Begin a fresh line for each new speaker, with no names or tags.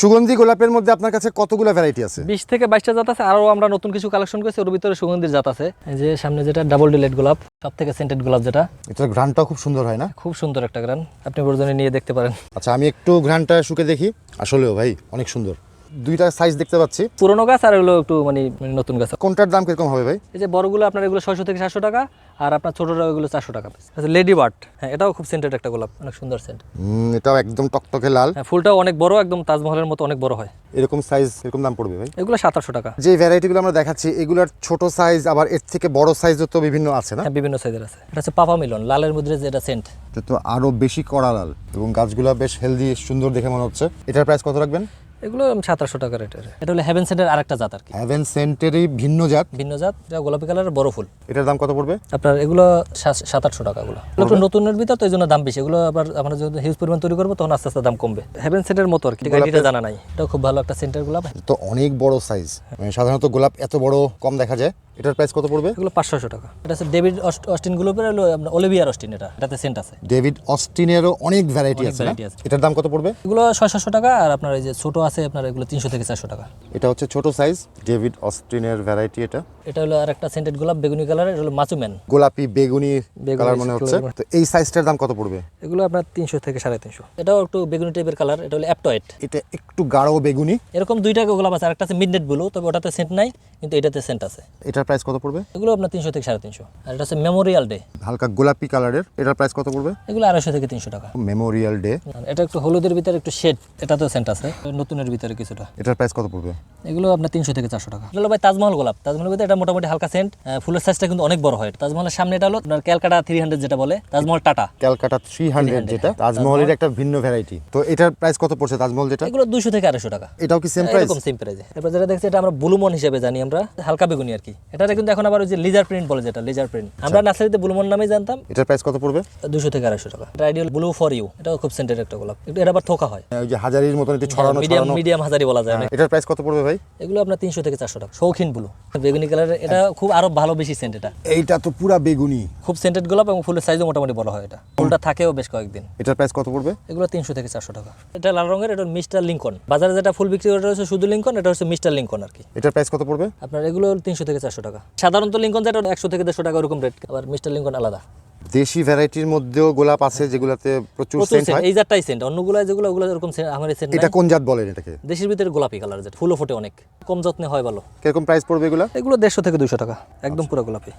সুগন্ধি গোলাপের মধ্যে আপনার কাছে কতগুলো ভ্যারাইটি আছে?
বিশ থেকে বাইশটা জাত আছে আরও আমরা নতুন কিছু কালেকশন করেছি ওর ভিতরে সুগন্ধির জাত আছে। এই যে সামনে যেটা ডাবল ডিলেট গোলাপ সব থেকে সেন্টেড গোলাপ যেটা।
এটার ঘ্রাণটাও খুব সুন্দর হয় না?
খুব সুন্দর একটা গ্রান আপনি বর্জনে নিয়ে দেখতে পারেন।
আচ্ছা আমি একটু ঘ্রাণটা শুকে দেখি। আসলেও ভাই অনেক সুন্দর। দুইটা সাইজ দেখতে পাচ্ছি।
পুরোনো গাছ আর এগুলো একটু মানে মানে নতুন গাছ।
কোনটার দাম কীরকম হবে ভাই?
এই যে বড়গুলো আপনার এগুলো ছয়শো থেকে সাতশো টাকা আর আপনার ছোটোটা এগুলো চারশো টাকা আচ্ছা লেডি বার্ড হ্যাঁ এটাও খুব সেন্টেড একটা গোলাপ অনেক সুন্দর সেন্ট
এটাও একদম টকটকে লাল।
হ্যাঁ ফুলটাও অনেক বড় একদম তাজমহলের মতো অনেক বড় হয়।
এরকম সাইজ এরকম দাম পড়বে ভাই?
এগুলো সাতাশশো টাকা।
যে ভ্যারাইটিগুলো আমরা দেখাচ্ছি এগুলোর ছোট সাইজ আবার এর থেকে বড় সাইজও তো বিভিন্ন আছে না?
হ্যাঁ বিভিন্ন সাইজের আছে। এটা হচ্ছে পাপা মিলন লালের মধ্যে যেটা সেন্ট
তো আরও বেশি কড়া লাল এবং গাছগুলো বেশ হেলদি সুন্দর দেখে মনে হচ্ছে। এটার প্রাইস কত রাখবেন?
এগুলো সাতাশশো টাকা রেটের। এটা হলো হেভেন সেন্টের আরেকটা জাত আর কি।
হেভেন সেন্টেরই ভিন্ন জাত।
ভিন্ন জাত এটা গোলাপি কালারের বড় ফুল।
এটার দাম কত পড়বে?
আপনার এগুলো সাত- আটশো টাকা গুলো একটু নতুনের ভিতর তো এই জন্য দাম বেশি। এগুলো আবার আমরা যখন হিউজ পরিমাণ তৈরি করব তখন আস্তে আস্তে দাম কমবে। হেভেন সেন্টের মতো আর কি। এটা জানা নাই। এটা খুব ভালো একটা সেন্টার গোলাপ।
তো অনেক বড় সাইজ মানে সাধারণত গোলাপ এত বড় কম দেখা যায়। এটার প্রাইস কত পড়বে?
এগুলো পাঁচশো টাকা। এটা হচ্ছে ডেভিড অস্টিন গ্লোবের হলো আপনার অলিভিয়ার অস্টিন এটা এটাতে সেন্ট আছে।
ডেভিড অস্টিনেরও অনেক ভ্যারাইটি আছে
আছে।
এটার দাম কত পড়বে?
এগুলো ছয়শো টাকা আর আপনার এই যে ছোট আছে আপনার এগুলো তিনশো থেকে চারশো টাকা।
এটা হচ্ছে ছোট সাইজ ডেভিড অস্টিনের ভ্যারাইটি এটা।
এটা হলো আর একটা সেন্টেড গোলাপ বেগুনি কালার এটা হলো মাচুম্যান
গোলাপি বেগুনি কালার মনে হচ্ছে। তো এই সাইজটার দাম কত পড়বে?
এগুলো আপনার তিনশো থেকে সাড়ে তিনশো। এটাও একটু বেগুনি টাইপের কালার এটা হলো অ্যাপটয়েট
এটা একটু গাঢ় বেগুনি।
এরকম দুইটা গোলাপ আছে আরেকটা আছে মিডনেট ব্লু তবে ওটাতে সেন্ট নাই কিন্তু এটাতে সেন্ট আছে।
এটার প্রাইস কত পড়বে?
এগুলো আপনার তিনশো থেকে সাড়ে তিনশো। আর এটা হচ্ছে মেমোরিয়াল ডে
হালকা গোলাপি কালারের এটার প্রাইস কত পড়বে?
এগুলো আড়াইশো থেকে তিনশো টাকা।
মেমোরিয়াল ডে
এটা একটু হলুদের ভিতরে একটু শেড এটাতেও সেন্ট আছে। নতুনের ভিতরে কিছুটা।
এটার প্রাইস কত পড়বে?
এগুলো আপনার তিনশো থেকে চারশো টাকা। এগুলো ভাই তাজমহল গোলাপ। তাজমহলের ভিতরে এটা মোটামুটি হালকা সেন্ট ফুলের সাইজটা কিন্তু অনেক বড় হয়। তাজমহলের সামনে এটা হলো আপনার ক্যালকাটা থ্রি হান্ড্রেড যেটা বলে তাজমহল টাটা।
ক্যালকাটা থ্রি হান্ড্রেড যেটা। তাজমহলের একটা ভিন্ন ভ্যারাইটি তো এটার প্রাইস কত পড়ছে তাজমহল যেটা?
এগুলো দুশো থেকে আড়াইশো টাকা।
এটাও কি সেম প্রাইস
এরকম সেম প্রাইজে এরপর যেটা দেখছি এটা আমরা ব্লুমন হিসেবে জানি আমরা। হালকা বেগুনি আর কি। এটাতে কিন্তু এখন আবার ওই যে লিজার প্রিন্ট বলে যেটা লিজার প্রিন্ট আমরা নার্সারিতে ব্লুমন নামেই জানতাম।
এটার প্রাইস কত পড়বে?
দুশো থেকে আড়াইশো টাকা। এটা আইডিয়াল ব্লু ফর ইউ এটাও খুব সেন্টেড একটা গোলাপ। একটু এটা আবার থোকা হয়।
ওই যে হাজারির মতন একটু ছড়ানো
মিডিয়াম
ছড়ানো।
মিডিয়াম হাজারি বলা যায়। না
এটার প্রাইস কত পড়বে ভাই?
এগুলো আপনার তিনশো থেকে চারশো টাকা। শৌখিন ব্লু বেগুনি কালারের এটা খুব আরও ভালো বেশি সেন্ট এটা।
এইটা তো পুরা বেগুনি।
খুব সেন্টেড গোলাপ এবং ফুলের সাইজও মোটামুটি বড় হয় এটা। ফুলটা থাকেও বেশ কয়েকদিন।
এটার প্রাইস কত পড়বে?
এগুলো তিনশো থেকে চারশো টাকা। এটা লাল রঙের এটা মিস্টার লিঙ্কন। বাজারে যেটা ফুল বিক্রি করে হচ্ছে শুধু লিঙ্কন এটা হচ্ছে মিস্টার লিঙ্কন আর কি।
এটার প্রাইস কত পড়বে?
আপনার এগুলো তিনশো থেকে চারশো টাকা। সাধারণত লিঙ্কন যেটা একশো থেকে দেড়শো টাকা ওরকম রেট আবার মিস্টার লিঙ্কন আলাদা।
দেশি ভ্যারাইটির মধ্যেও গোলাপ আছে যেগুলোতে প্রচুর সেন্ট হয়।
এই জাতটাই সেন্ট অন্যগুলো যেগুলো ওগুলো এরকম সেন্ট আমার সেন্ট
এটা কোন জাত বলেন এটাকে?
দেশির ভিতরে গোলাপি কালার যেটা ফুলও ফোটে অনেক। কম যত্নে হয় ভালো।
কীরকম প্রাইস পড়বে এগুলো?
এগুলো দেড়শো থেকে দুশো টাকা একদম পুরো গোলাপি।